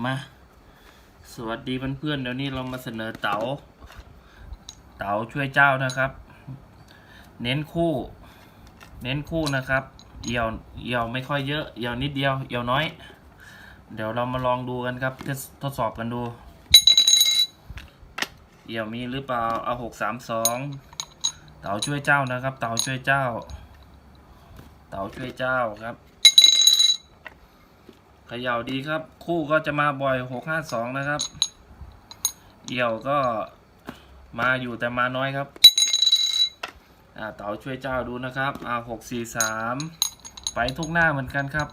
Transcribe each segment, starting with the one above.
มา สวัสดีเพื่อนๆเดี๋ยวนี้เรามาเสนอเต๋า เต๋าช่วยเจ้านะครับ เน้นคู่ เน้นคู่นะครับเอี่ยวเอี่ยวไม่ค่อยเยอะเอี่ยวนิดเดียวเอี่ยวน้อย เดี๋ยวเรามาลองดูกันครับทดทดสอบกันดูเอี่ยวมีหรือเปล่าเอาหกสามสองเต๋าช่วยเจ้านะครับ เต๋าช่วยเจ้า เต๋าช่วยเจ้าครับ เขย่าดีครับ คู่ก็จะมาบ่อยหกห้าสองนะครับเอี่ยวก็มาอยู่แต่มาน้อยครับอ่าเต๋าช่วยเจ้าดูนะครับอ่าหกสี่สามไปทุกหน้าเหมือนกันครับ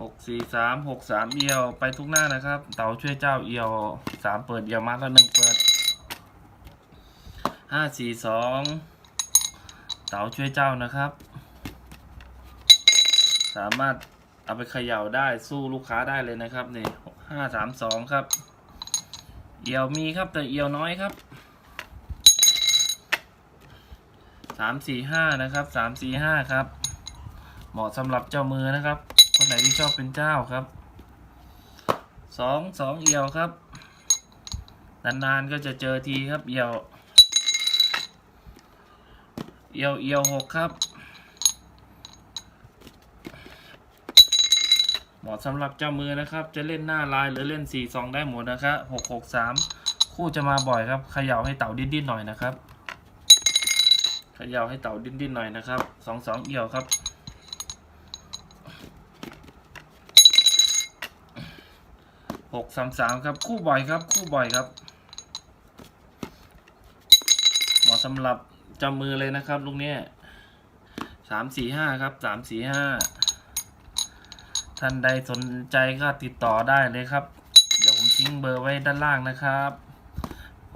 หกสี่สามหกสามเอียวไปทุกหน้านะครับ เต๋าช่วยเจ้าเอียวสามเปิดเอียวมาแล้วหนึ่งเปิดห้าสี่สองเต๋าช่วยเจ้านะครับ สามารถเอาไปเขย่าได้สู้ลูกค้าได้เลยนะครับนี่ห้าสามสองครับ เอียวมีครับแต่เอียวน้อยครับสามสี่ห้านะครับสามสี่ห้าครับ เหมาะสำหรับเจ้ามือนะครับ คนไหนที่ชอบเป็นเจ้าครับสองสองเอียวครับนานๆก็จะเจอทีครับเอียว เอียวเอียวหกครับ เห มาะสำหรับเจ้ามือนะครับ จะเล่นหน้าลายหรือเล่นสี่สองได้หมดนะครับหกหกสามคู่จะมาบ่อยครับเขย่าให้เต่าดิ้นๆหน่อยนะครับเขย่าให้เต่าดิ้นดิ้นๆหน่อยนะครับสองสองเอี่ยวครับหกสามสามครับคู่บ่อยครับ คู่บ่อยครับเหมาะสำหรับจำมือเลยนะครับลูกเนี้ยสามสี่ห้าครับสามสี่ห้า ท่านใดสนใจก็ติดต่อได้เลยครับ เดี๋ยวผมทิ้งเบอร์ไว้ด้านล่างนะครับ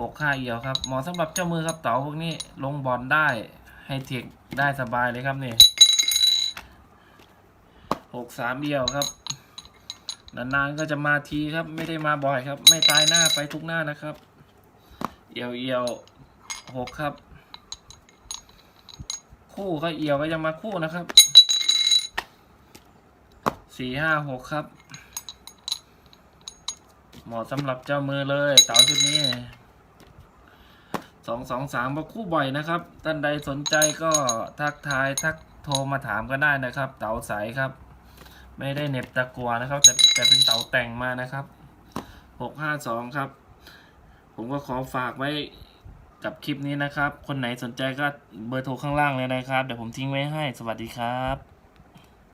หกห้าเอียวครับเหมาะสำหรับเจ้ามือครับเต๋าพวกนี้ลงบอลได้ให้เทคได้สบายเลยครับนี่หกสามเอียวครับนานๆก็จะมาทีครับ ไม่ได้มาบ่อยครับ ไม่ตายหน้าไปทุกหน้านะครับ เอียวเอียวหกครับ คู่ก็เอียวก็ยังมาคู่นะครับ สี่ห้าหกครับ เหมาะสำหรับเจ้ามือเลยเต๋าชุดนี้สองสองสามมาคู่บ่อยนะครับ ท่านใดสนใจก็ทักทายทักโทรมาถามก็ได้นะครับ เต๋าใสครับ ไม่ได้เน็บตะกัวนะครับ แต่แต่เป็นเต๋าแต่งมานะครับหกห้าสองครับ ผมก็ขอฝากไว้กับคลิปนี้นะครับ คนไหนสนใจก็เบอร์โทรข้างล่างเลยนะครับ เดี๋ยวผมทิ้งไว้ให้ สวัสดีครับ